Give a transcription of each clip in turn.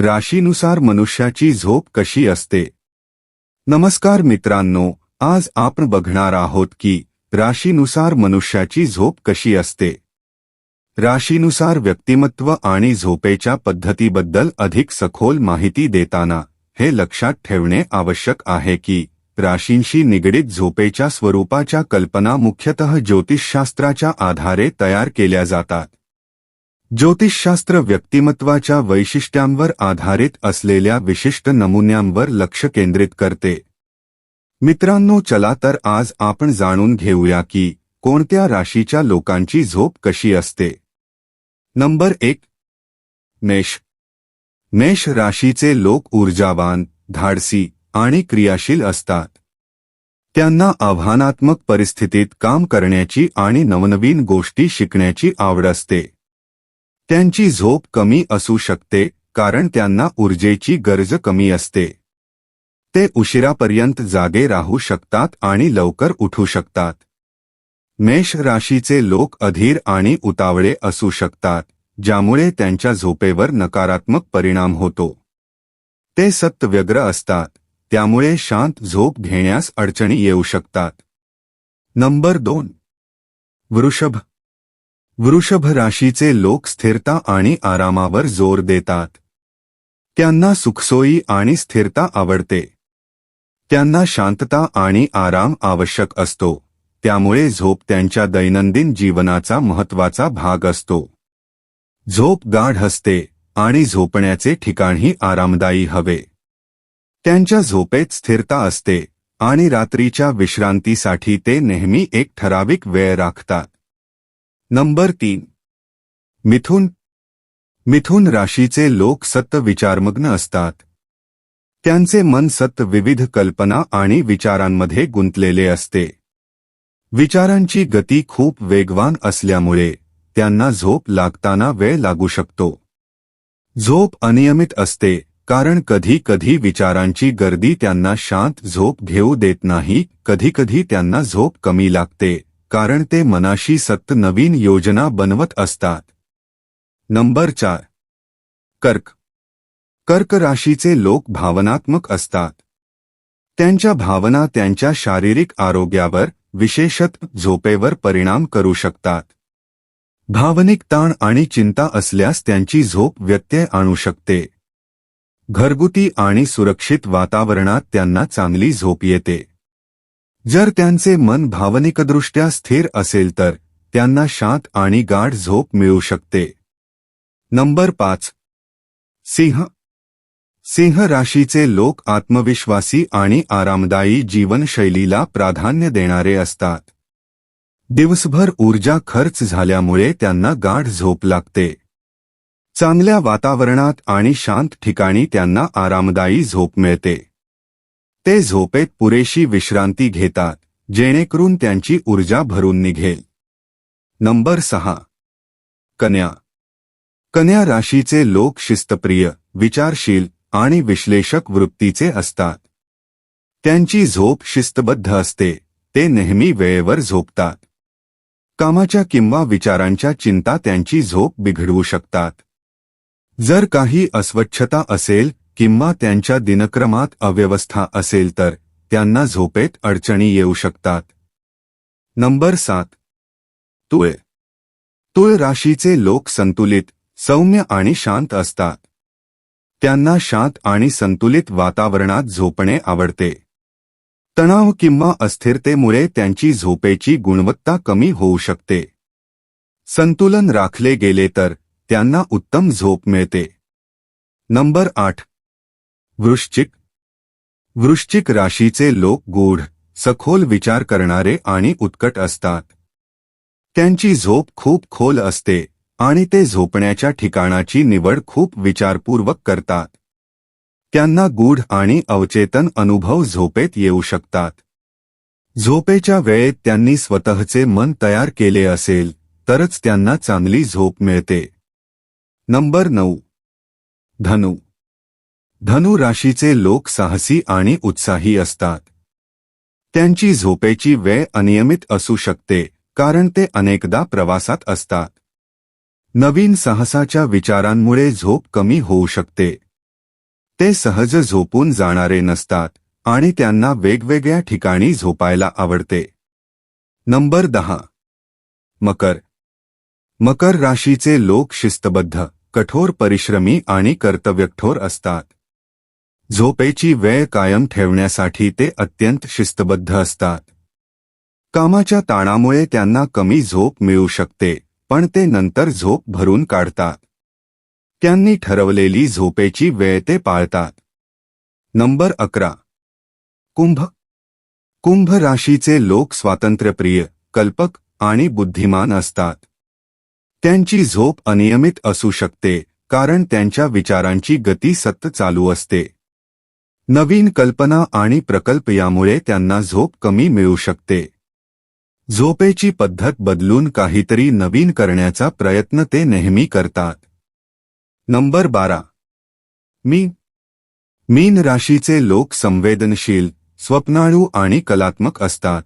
राशीनुसार मनुष्याची झोप कशी असते? नमस्कार मित्रांनो आज आपण बघणार आहोत की राशीनुसार मनुष्याची झोप कशी असते? राशीनुसार व्यक्तिमत्व आणि झोपेच्या पद्धतीबद्दल अधिक सखोल माहिती देताना हे लक्षात ठेवणे आवश्यक आहे की राशींशी निगडीत झोपेच्या स्वरूपाच्या कल्पना मुख्यतः ज्योतिषशास्त्राच्या आधारे तयार केल्या जातात. ज्योतिषशास्त्र व्यक्तिमत्वाच्या वैशिष्ट्यांवर आधारित असलेल्या विशिष्ट नमुन्यांवर लक्ष केंद्रित करते. मित्रांनो चला तर आज आपण जाणून घेऊया की कोणत्या राशीच्या लोकांची झोप कशी असते. नंबर एक. मेष. मेष राशीचे लोक ऊर्जावान धाडसी आणि क्रियाशील असतात. त्यांना आव्हानात्मक परिस्थितीत काम करण्याची आणि नवनवीन गोष्टी शिकण्याची आवड असते. त्यांची झोप कमी असू शकते कारण त्यांना ऊर्जेची गरज कमी असते. ते उशिरापर्यंत जागे राहू शकतात आणि लवकर उठू शकतात. मेष राशीचे लोक अधीर आणि उतावळे असू शकतात ज्यामुळे त्यांच्या झोपेवर नकारात्मक परिणाम होतो. ते सत्व्यग्र असतात त्यामुळे शांत झोप घेण्यास अडचणी येऊ शकतात. नंबर दोन. वृषभ. वृषभ राशीचे लोक स्थिरता आणि आरामावर जोर देतात. त्यांना सुखसोयी आणि स्थिरता आवडते. त्यांना शांतता आणि आराम आवश्यक असतो. त्यामुळे झोप त्यांच्या दैनंदिन जीवनाचा महत्त्वाचा भाग असतो. झोप गाढ असते आणि झोपण्याचे ठिकाणही आरामदायी हवे. त्यांच्या झोपेत स्थिरता असते आणि रात्रीच्या विश्रांतीसाठी ते नेहमी एक ठराविक वेळ राखतात. नंबर तीन. मिथुन. मिथुन राशीचे लोक सत्त विचारमग्न असतात. त्यांचे मन सत्त विविध कल्पना आणि विचारांमध्ये गुंतलेले असते. विचारांची गती खूप वेगवान असल्यामुळे त्यांना झोप लागताना वेळ लागू शकतो. झोप अनियमित असते कारण कधी कधी विचारांची गर्दी त्यांना शांत झोप घेऊ देत नाही कधीकधी त्यांना झोप कमी लागते. कारण ते मनाशी सत्त नवीन योजना बनवत असतात. नंबर चार. कर्क. कर्क राशीचे लोक भावनात्मक असतात. त्यांच्या भावना त्यांच्या शारीरिक आरोग्यावर विशेषत झोपेवर परिणाम करू शकतात. भावनिक ताण आणि चिंता असल्यास त्यांची झोप व्यत्यय आणू शकते. घरगुती आणि सुरक्षित वातावरणात त्यांना चांगली झोप येते. जर त्यांचे मन भावनिकदृष्ट्या स्थिर असेल तर त्यांना शांत आणि गाढ झोप मिळू शकते. नंबर पाच. सिंह. सिंह राशीचे लोक आत्मविश्वासी आणि आरामदायी जीवनशैलीला प्राधान्य देणारे असतात. दिवसभर ऊर्जा खर्च झाल्यामुळे त्यांना गाढ झोप लागते. चांगल्या वातावरणात आणि शांत ठिकाणी त्यांना आरामदायी झोप मिळते. ते झोपेत पुरेशी विश्रांती घेतात जेणेकरून त्यांची ऊर्जा भरून निघेल. नंबर सहा. कन्या. कन्या राशीचे लोक शिस्तप्रिय विचारशील आणि विश्लेषक वृत्तीचे असतात. त्यांची झोप शिस्तबद्ध असते ते नेहमी वेळेवर झोपतात. कामाच्या किंवा विचारांच्या चिंता त्यांची झोप बिघडवू शकतात. जर काही अस्वच्छता असेल किंवा त्यांच्या दिनक्रमात अव्यवस्था असेल तर त्यांना झोपेत अडचणी येऊ शकतात. नंबर सात. तुळ तुळ राशीचे लोक संतुलित सौम्य आणि शांत असतात. त्यांना शांत आणि संतुलित वातावरणात झोपणे आवडते. तणाव किंवा अस्थिरतेमुळे त्यांची झोपेची गुणवत्ता कमी होऊ शकते. संतुलन राखले गेले तर त्यांना उत्तम झोप मिळते. नंबर आठ. वृश्चिक. वृश्चिक राशीचे लोक गूढ सखोल विचार करणारे आणि उत्कट असतात. त्यांची झोप खूप खोल असते आणि ते झोपण्याच्या ठिकाणाची निवड खूप विचारपूर्वक करतात. त्यांना गूढ आणि अवचेतन अनुभव झोपेत येऊ शकतात. झोपेच्या वेळेत त्यांनी स्वतःचे मन तयार केले असेल तरच त्यांना चांगली झोप मिळते. नंबर नऊ. धनु. धनु राशीचे लोक साहसी आणि उत्साही असतात. त्यांची झोपेची वेळ अनियमित असू शकते कारण ते अनेकदा प्रवासात असतात. नवीन साहसाच्या विचारांमुळे झोप कमी होऊ शकते. ते सहज झोपून जाणारे नसतात आणि त्यांना वेगवेगळ्या ठिकाणी झोपायला आवडते. नंबर दहा. मकर. मकर राशीचे लोक शिस्तबद्ध कठोर परिश्रमी आणि कर्तव्यठोर असतात. झोपेची वेळ कायम ठेवण्यासाठी ते अत्यंत शिस्तबद्ध असतात. कामाच्या ताणामुळे त्यांना कमी झोप मिळू शकते पण ते नंतर झोप भरून काढतात. त्यांनी ठरवलेली झोपेची वेळ ते पाळतात. नंबर अकरा. कुंभ. कुंभ राशीचे लोक स्वातंत्र्यप्रिय कल्पक आणि बुद्धिमान असतात. त्यांची झोप अनियमित असू शकते कारण त्यांच्या विचारांची गती सत्त चालू असते. नवीन कल्पना आणि प्रकल्प यामुळे त्यांना झोप कमी मिळू शकते. झोपेची पद्धत बदलून काहीतरी नवीन करण्याचा प्रयत्न ते नेहमी करतात. नंबर बारा. मी मीन राशीचे लोक संवेदनशील स्वप्नाळू आणि कलात्मक असतात.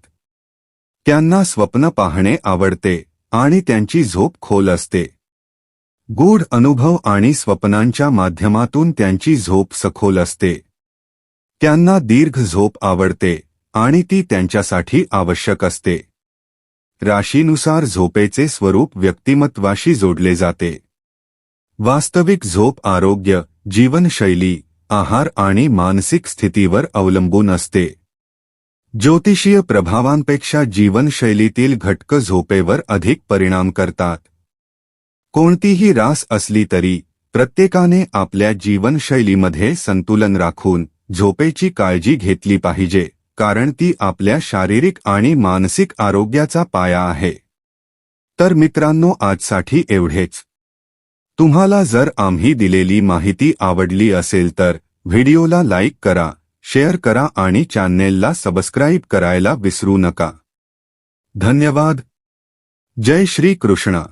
त्यांना स्वप्न पाहणे आवडते आणि त्यांची झोप खोल असते. गूढ अनुभव आणि स्वप्नांच्या माध्यमातून त्यांची झोप सखोल असते. त्यांना दीर्घ झोप आवडते आणि ती त्यांच्यासाठी आवश्यक असते. राशीनुसार झोपेचे स्वरूप व्यक्तिमत्वाशी जोडले जाते. वास्तविक झोप आरोग्य जीवनशैली आहार आणि मानसिक स्थितीवर अवलंबून असते. ज्योतिषीय प्रभावांपेक्षा जीवनशैलीतील घटक झोपेवर अधिक परिणाम करतात. कोणतीही रास असली तरी प्रत्येकाने आपल्या जीवनशैलीमध्ये संतुलन राखून झोपेची काळजी घेतली पाहिजे कारण ती आपल्या शारीरिक आणि मानसिक आरोग्याचा पाया आहे. तर मित्रांनो आजसाठी एवढेच. तुम्हाला जर आम्ही दिलेली माहिती आवडली असेल तर व्हिडिओला लाईक करा शेअर करा आणि चॅनेलला सबस्क्राईब करायला विसरू नका. धन्यवाद. जय श्री कृष्ण.